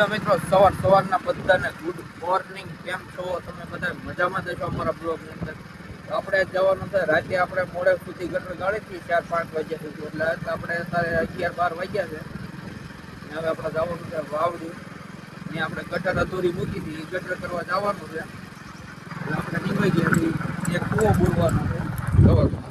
Hello મિત્રો, સવાર સવારના બધાને ગુડ મોર્નિંગ કેમ છો? તમે બધા મજામાં જશો અમારા બ્લોગની અંદર. આપણે જવાનું છે, રાતે આપણે મોડે સુધી ગટર ગાળી હતી, ચાર પાંચ વાગ્યા સુધી. એટલે આપણે અત્યારે અગિયાર બાર વાગ્યા છે. હવે આપણે જવાનું છે વાવડી. ને આપણે ગટર અધૂરી મૂકી હતી, એ ગટર કરવા જવાનું છે. એટલે આપણે નીકળી ગયા છીએ. એક કૂવો બોલવાનો છે. સવારમાં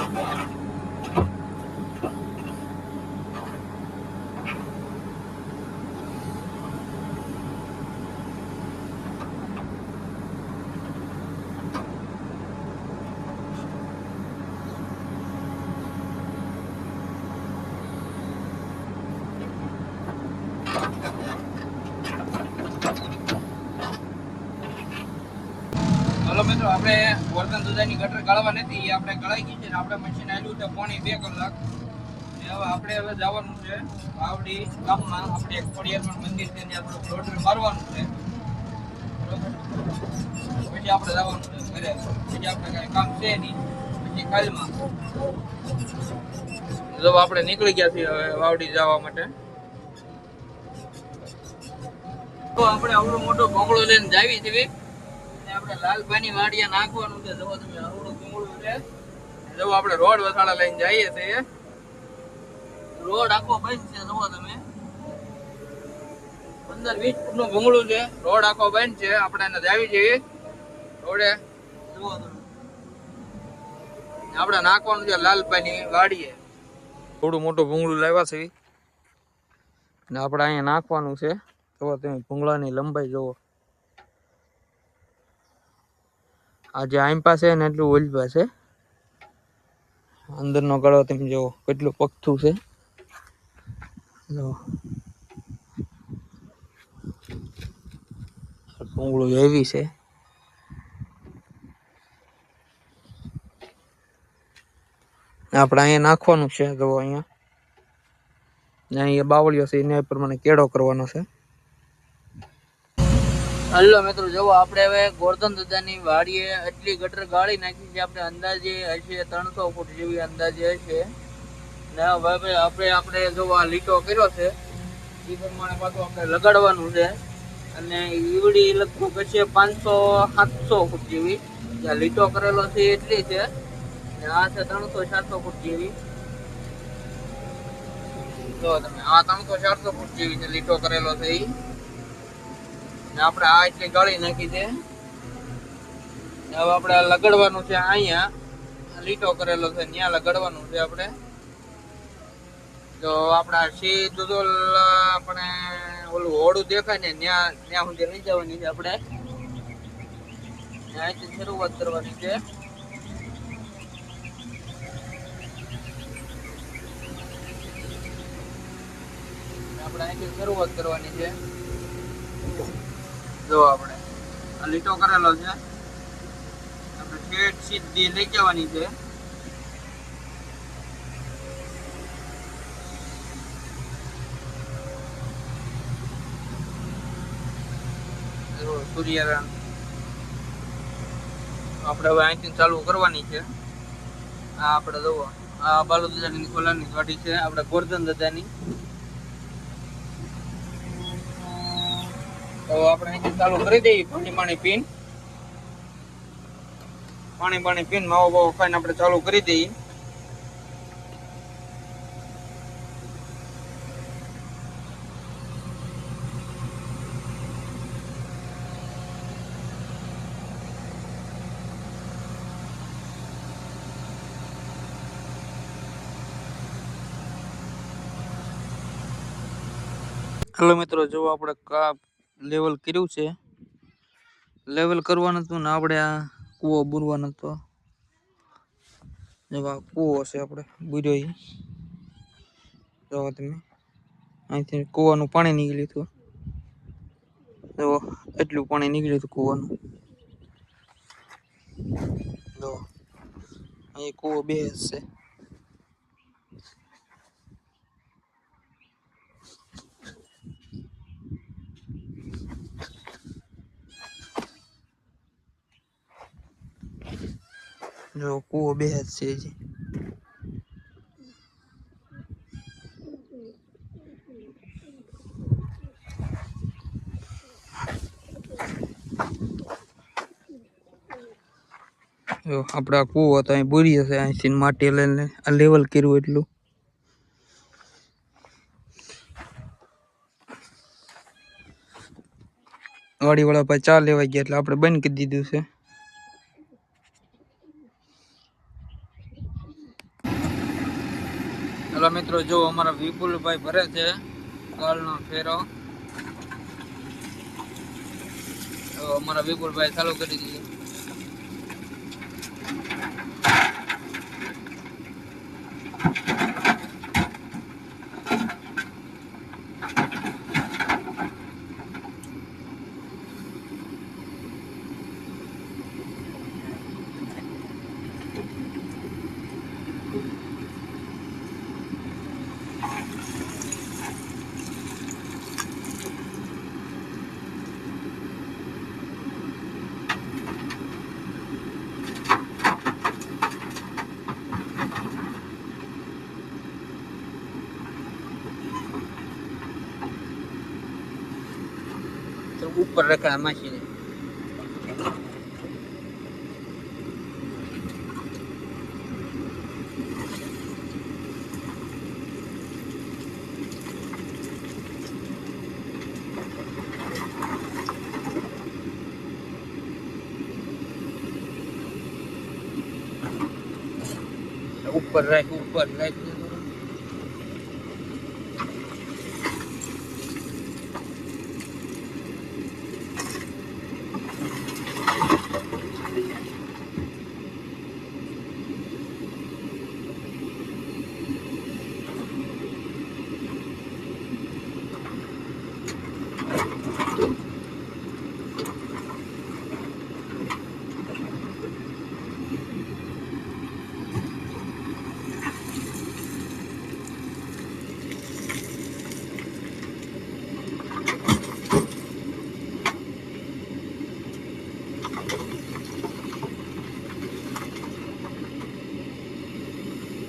હલો મિત્રો, આપણે વર્તન દુધાની ગટર ગાળવા નથી, એ આપણે ગળાઈ ગઈ છે ને આપણે મશીન આવ્યું છે પોણી બે કલાક. હવે આપણે હવે જવાનું છે વાવડી ગામમાં. આપણે એક ખોડિયારમાં મંદિર છે, ત્યાં થોડું રોટર મારવાનું છે. પછી આપણે જવાનું છે ઘરે. પછી આપણે કાંઈ કામ છે નહીં. પછી કાલમાં. જો આપણે નીકળી ગયા છીએ હવે વાવડી જવા માટે. તો આપણે આવડો મોટો ભોંગળો લઈને જાવી છીએ. ને આપણે રોડ વસાડા લઈને જઈએ છીએ. રોડ આખો બંધ છે, જુઓ તમે. પંદર વીસ ફૂટનું ભૂંગળું છે. રોડ આખો બંધ છે, આપણે એને જાવી જઈએ. રોડે, જુઓ તમે. આપણે નાખવાનું છે લાલભાઈની વાડીએ. થોડું મોટું ભૂંગળું લાવ્યા છે. ને આપણે અહીંયા નાખવાનું છે. તો તમે, ભૂંગળાની લંબાઈ જુઓ. આ જે આઈમ પાસે ને એટલું ઓઇલ પાસે અંદરનો ગળો તમે જુઓ, કેટલું પગથું છે. જુઓ એવી છે. આપણે અહીંયા નાખવાનું છે તો અહીંયા. અહીંયા બાવળીઓ છે, એને પ્રમાણે કેળો કરવાનો છે. હલો મિત્રો, જુઓ આપણે હવે ગોરધન દાદાની વાડીએ એટલી ગટર ગાળી નાખી છે, આપણે અંદાજે હશે ત્રણસો ફૂટ જેવી અંદાજે હશે. ને હવે આપણે આપણે જો આ લીટો કર્યો છે. એ પ્રમાણે પાછું આપણે લગાડવાનું છે. અને ઈવડી લગભગ હશે પાંચસો, સાતસો ફૂટ જેવી. જ્યાં લીટો કરેલો છે એટલી છે. ને આ છે ત્રણસો, ચારસો ફૂટ જેવી. જો તમે, આ ત્રણસો, ચારસો ફૂટ જેવી છે, લીટો કરેલો છે ને આપણે આ એટલી ગાળી નાખી છે. હવે આપણે લગાડવાનું છે અહીંયા. લીટો કરેલો છે, ત્યાં લગાડવાનું છે આપણે. તો આપણા સીધું તો આપણે ઓલું હોડું દેખાય ને, ત્યાં ત્યાં સુધી લઈ જવાની છે આપણે. ત્યાંથી શરૂઆત કરવાની છે. આપણે અહીંથી શરૂઆત કરવાની છે. જો આપણે. આ લીટો કરેલો છે. આપણે ઠેઠ સીધી લઈ જવાની છે. સૂર્યનારાયણ. આપણે હવે અહીંથી ચાલુ કરવાની છે. આ આપણે જુઓ આ બાલુ દાદાની ખોલાની ગાડી છે. આપણે ગોરધન દાદાની. તો આપણે અહીંથી ચાલુ કરી દઈએ. પાણી પાણી પીન. પાણી પાણી પીન માવો બાવો ખાઈને આપણે ચાલુ કરી દઈએ. હેલો મિત્રો જો આપણે કા લેવલ કર્યું છે. લેવલ કરવાનું હતું ને આપણે આ કૂવો બુરવાનો હતો. જો કૂવો છે આપણે બુર્યો જો તમે અહીંથી કૂવાનું પાણી નીકળ્યું હતું. જો એટલું પાણી નીકળ્યું હતું કૂવાનું. જો અહીં કૂવો બે છે. જો કૂવો બે જ છે હજી. જો આપણા કૂવો હતો અહીં બોરી હશે અહીંથી માટી લઈને આ લેવલ કર્યું એટલું. વાડી વાળા ભાઈ ચા લેવા ગયા એટલે આપણે બંધ કરી દીધું છે. હેલો મિત્રો જો અમારા વિપુલભાઈ ભરે છે કાલનો ફેરો. અમારા વિપુલભાઈ ચાલુ કરી દીધું. ऊपर रखा है मशीन ऊपर रैक ऊपर रैक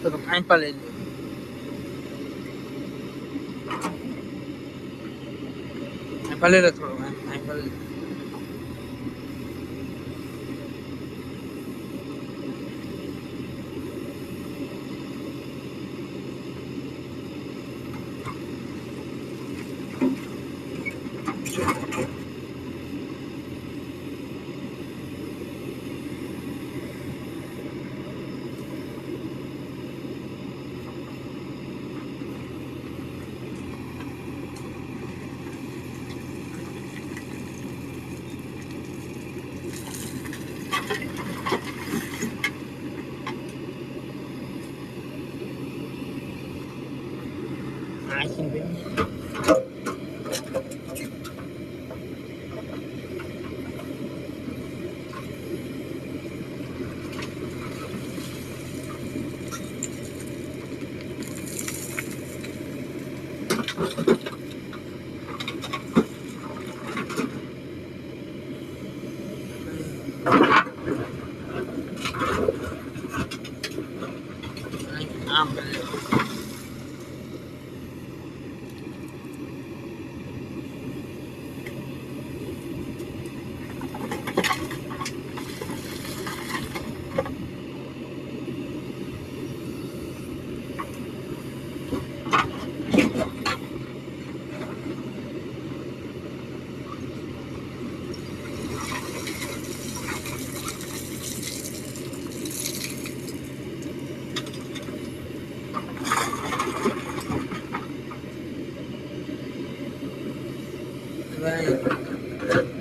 તો તો ફાઈન પા લઈ લે ફાઈન લે થોડો ફાઈન પા લે આશીન બેન હવે Right.